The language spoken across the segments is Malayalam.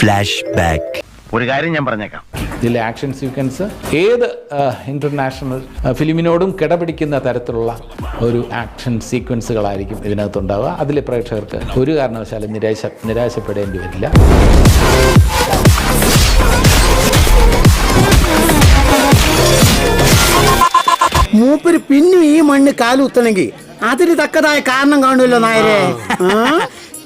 ഫ്ലാഷ് ബാക്ക് ഒരു കാര്യം ഞാൻ പറഞ്ഞേക്കാം. ഇതിലെ ആക്ഷൻ സീക്വൻസ് ഏത് ഇന്റർനാഷണൽ ഫിലിമിനോടും കിടപിടിക്കുന്ന തരത്തിലുള്ള ഒരു ആക്ഷൻ സീക്വൻസുകളായിരിക്കും ഇതിനകത്തുണ്ടാവുക. അതിലെ പ്രേക്ഷകർക്ക് ഒരു കാരണവശാലും നിരാശ നിരാശപ്പെടേണ്ടി വരില്ല. മൂപ്പര് പിന്നും ഈ മണ്ണ് കാലുത്തണമെങ്കിൽ അതിന് തക്കതായ കാരണം കാണുമല്ലോ നായരെ?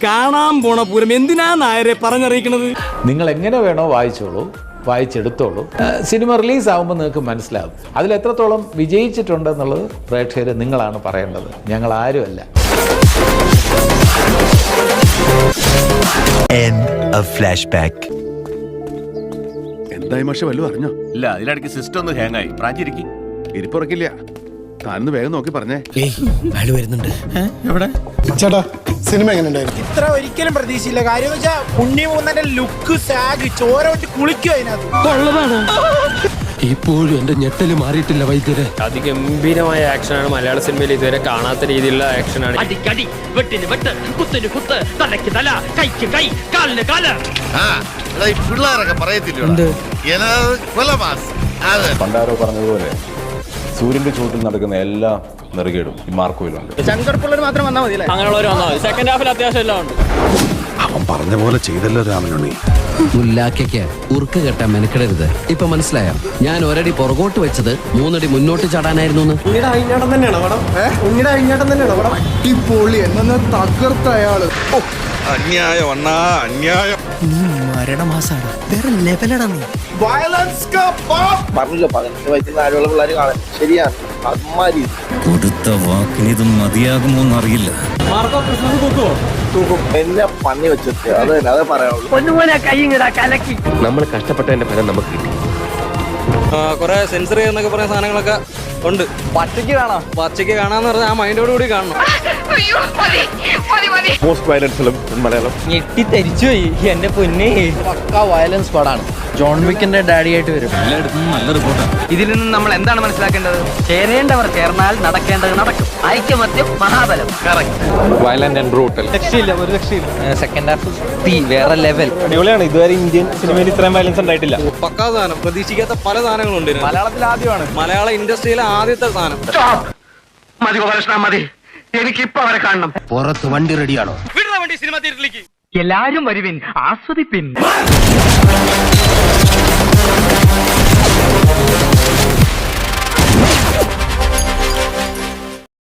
കാണാൻ പോണ പൂരം. എന്തിനാ നായരെ പറഞ്ഞറിയിക്കണത്? നിങ്ങൾ എങ്ങനെ വേണോ വായിച്ചോളൂ വായിച്ചെടുത്തോളൂ. സിനിമ റിലീസ് ആകുമ്പോൾ നിങ്ങൾക്ക് മനസ്സിലാകും അതിൽ എത്രത്തോളം വിജയിച്ചിട്ടുണ്ടെന്നുള്ളത് പ്രേക്ഷകർ നിങ്ങളാണ് പറയേണ്ടത്. ഞങ്ങൾ ആരുമല്ല എൻഡ് ഓഫ് ഫ്ലാഷ് ബാക്ക് എന്തായി മാഷെ വല്ലതും അറിഞ്ഞോ? ഇല്ല സിസ്റ്റം ഒന്ന് ഹാങ് ആയി. പ്രാഞ്ചിരിക്കും. ഇരിപ്പുറക്കില്ല. താനൊന്ന് വേഗം നോക്കി പറഞ്ഞേ. ചേട്ടാ സിനിമ എങ്ങനെ ഉണ്ടായിരുന്നു ഇത്ര ഒരിക്കലും പ്രതീക്ഷയില്ല. കാര്യം എന്ന് വെച്ചാൽ ഉണ്ണി മൂന്നന്റെ ലുക്ക് സാഗ് ചോര വെച്ച് കുളിക്കും അതിനകത്ത്. ഇപ്പോഴും എന്റെ ഞെട്ടൽ മാറിയിട്ടില്ല വൈദ്യരെ. അതിഗംഭീരമായ ആക്ഷനാണ് മലയാള സിനിമയിൽ ഇതുവരെ കാണാത്ത രീതിയിലുള്ള ആക്ഷനാണ്. ആണ് വെട്ടിന് വെട്ട് കുത്തിന് കുത്ത് തലയ്ക്ക് തല കൈക്ക് കൈ കാലിന് കാൽ. പിള്ളേരൊക്കെ പറയത്തില്ല കൊലമാസ് അതെ പണ്ടാരോ പറഞ്ഞതുപോലെ സൂര്യന്റെ ചൂട്ടിൽ നടക്കുന്ന എല്ലാ നെറുകേടും ഈ മാർക്കോയിലുണ്ട്. ശങ്കർ മാത്രം വന്നാൽ മതി അങ്ങനെയുള്ളവർ വന്നാൽ മതി. സെക്കൻഡ് ഹാഫിൽ അത്യാവശ്യം എല്ലാം ഉണ്ട്. അവൻ പറഞ്ഞ പോലെ ചെയ്തല്ലോ രാമനുണ്ണി മുല്ലാക്കയ്ക്ക് ഉറുക്ക് കെട്ടാൻ മെനക്കെടരുത്. ഇപ്പൊ മനസ്സിലായോ ഞാൻ ഒരടി പുറകോട്ട് വെച്ചത് മൂന്നടി മുന്നോട്ട് ചാടാനായിരുന്നു എന്ന് ഈ പൊളി എന്നെ തകർത്ത അയാൾ. അന്യായം അണ്ണാ അന്യായം. പറഞ്ഞല്ലോ പതിനെട്ട് വയസ്സിൽ താഴെയുള്ള പിള്ളേർ കാണാൻ. ശരിയാണ്. അമ്മാരി. കൊടുത്ത വാക്കിന് ഇത് മതിയാകുമോ എന്നറിയില്ല എന്നെ പന്നി വെച്ചിട്ട്. അത് തന്നെ അതേ നമ്മൾ കഷ്ടപ്പെട്ടതിന്റെ ഫലം നമുക്ക് കിട്ടി. കുറെ സെൻസറി എന്നൊക്കെ പറയുന്ന സാധനങ്ങളൊക്കെ ഉണ്ട്. പച്ചയ്ക്ക് കാണാം. പച്ചയ്ക്ക് കാണാന്ന് പറഞ്ഞാൽ ആ മൈൻഡോട് കൂടി കാണണം. Most violent film Malayalam. ഞെട്ടി തരിച്ചു പോയി. എന്റെ പൊന്നെ. പക്ക വയലൻസ് പടാണ് ജോൺ വിക്കിന്റെ ഡാഡി ആയിട്ട് വരും ഇതിൽ നിന്ന് നമ്മൾ എന്താണ് മനസ്സിലാക്കേണ്ടത്? ചേരേണ്ടവർ ചേർന്നാൽ നടക്കേണ്ടത് നടക്കും. ഐക്യമത്യം മഹാബലം. വയലന്റ് ആൻഡ് ബ്രൂട്ടൽ രക്ഷയില്ല ഒരു രക്ഷയില്ല. സെക്കൻഡ് ഹാഫ് തീ വേറെ ലെവൽ അടിപൊളിയാണ്. ഇതുവരെ ഇന്ത്യൻ സിനിമയിൽ ഇത്രയും വയലൻസ് ഉണ്ടായിട്ടില്ല. പക്കാ സാധനം. പ്രതീക്ഷിക്കാത്ത പല സാധനങ്ങളുണ്ട്. മലയാളത്തിൽ ആദ്യമാണ്. മലയാള ഇൻഡസ്ട്രിയിലെ ആദ്യത്തെ സാധനം. മതി ഗോപാലകൃഷ്ണ മതി. എനിക്ക് ഇപ്പൊ അവരെ കാണണം. പുറത്ത് വണ്ടി റെഡിയാണോ വിടുന്ന വണ്ടി സിനിമ തിയേറ്ററിലേക്ക്. എല്ലാരും വരുവിൻ. ആസ്വദിപ്പിൻ.